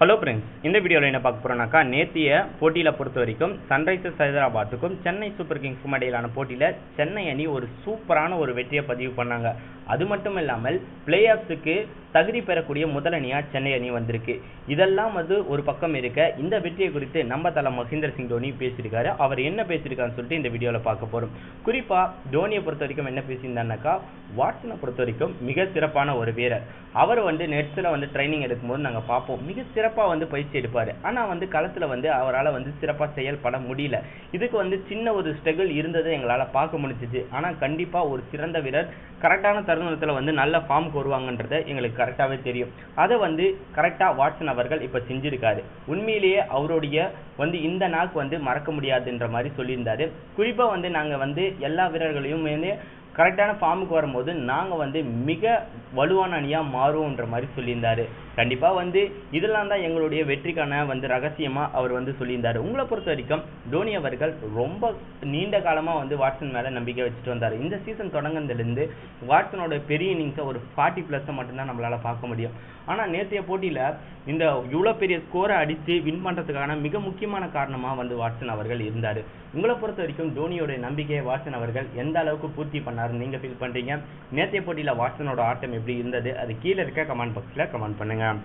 Hello friends இந்த வீடியோவில் என்ன பார்க்க போகிறோம்னாக்கா நேத்திய போட்டியில் பொறுத்த வரைக்கும் சன்ரைசர்ஸ் ஹைதராபாத்துக்கும் சென்னை சூப்பர் கிங்ஸ்க்கும் இடையிலான போட்டியில் சென்னை அணி ஒரு சூப்பரான ஒரு வெற்றியை பதிவு பண்ணாங்க. அது மட்டும் இல்லாமல் பிளே ஆஃப்ஸுக்கு தகுதி பெறக்கூடிய முதல் அணியாக சென்னை அணி வந்திருக்கு. இதெல்லாம் வந்து ஒரு பக்கம் இருக்க இந்த வெற்றியை குறித்து நம்ம தலை மகேந்திர சிங் தோனி பேசியிருக்காரு. அவர் என்ன பேசியிருக்காருன்னு சொல்லிட்டு இந்த வீடியோவில் பார்க்க போகிறோம் குறிப்பாக தோனியை பொறுத்த வரைக்கும் என்ன பேசியிருந்தாருனாக்கா வாட்சனை பொறுத்த வரைக்கும் மிக சிறப்பான ஒரு வீரர். அவர் வந்து நெட்ஸில் வந்து ட்ரைனிங் எடுக்கும்போது நாங்கள் பார்ப்போம். மிக சிறப்பாக வந்து பயிற்சி எடுப்பார். ஆனால் வந்து களத்தில் வந்து அவரால் வந்து சிறப்பாக செயல்பட முடியல. இதுக்கு வந்து சின்ன ஒரு ஸ்ட்ரகிள் இருந்ததை எங்களால் பார்க்க முடிஞ்சிச்சு. ஆனால் கண்டிப்பாக ஒரு சிறந்த வீரர் கரெக்டான தருணத்தில் வந்து நல்ல ஃபார்முக்கு வருவாங்கன்றதை எங்களுக்கு கரெக்டாகவே தெரியும். அதை வந்து கரெக்டாக வாட்சன் அவர்கள் இப்போ செஞ்சிருக்காரு. உண்மையிலேயே அவருடைய வந்து இந்த நாக்கு வந்து மறக்க முடியாதுன்ற மாதிரி சொல்லியிருந்தாரு. குறிப்பாக வந்து நாங்கள் வந்து எல்லா வீரர்களையும் வந்து கரெக்டான ஃபார்முக்கு வரும்போது நாங்கள் வந்து மிக வலுவான அணியாக மாறுவோன்ற மாதிரி சொல்லியிருந்தாரு. கண்டிப்பாக வந்து இதெல்லாம் தான் எங்களுடைய வெற்றிக்கான வந்து ரகசியமாக அவர் வந்து சொல்லியிருந்தார். உங்களை பொறுத்த வரைக்கும் தோனி அவர்கள் ரொம்ப நீண்ட காலமாக வந்து வாட்சன் மேலே நம்பிக்கை வச்சுட்டு வந்தார். இந்த சீசன் தொடங்கினதுலேருந்து வாட்சனோட பெரிய இன்னிங்ஸை ஒரு ஃபார்ட்டி ப்ளஸ்ஸை மட்டும்தான் நம்மளால் பார்க்க முடியும். ஆனால் நேற்றைய போட்டியில் இந்த இவ்வளோ பெரிய ஸ்கோரை அடித்து வின் பண்ணுறதுக்கான மிக முக்கியமான காரணமாக வந்து வாட்சன் அவர்கள் இருந்தார். உங்களை பொறுத்த வரைக்கும் தோனியோட நம்பிக்கையை வாட்சன் அவர்கள் எந்த அளவுக்கு பூர்த்தி யார் நீங்கள் ஃபீல் பண்ணுறீங்க நேற்றைய போட்டியில் வாட்ஸனோட ஆட்டம் எப்படி இருந்தது? அது கீழே இருக்க கமெண்ட் பாக்ஸில் கமெண்ட் பண்ணுங்கள்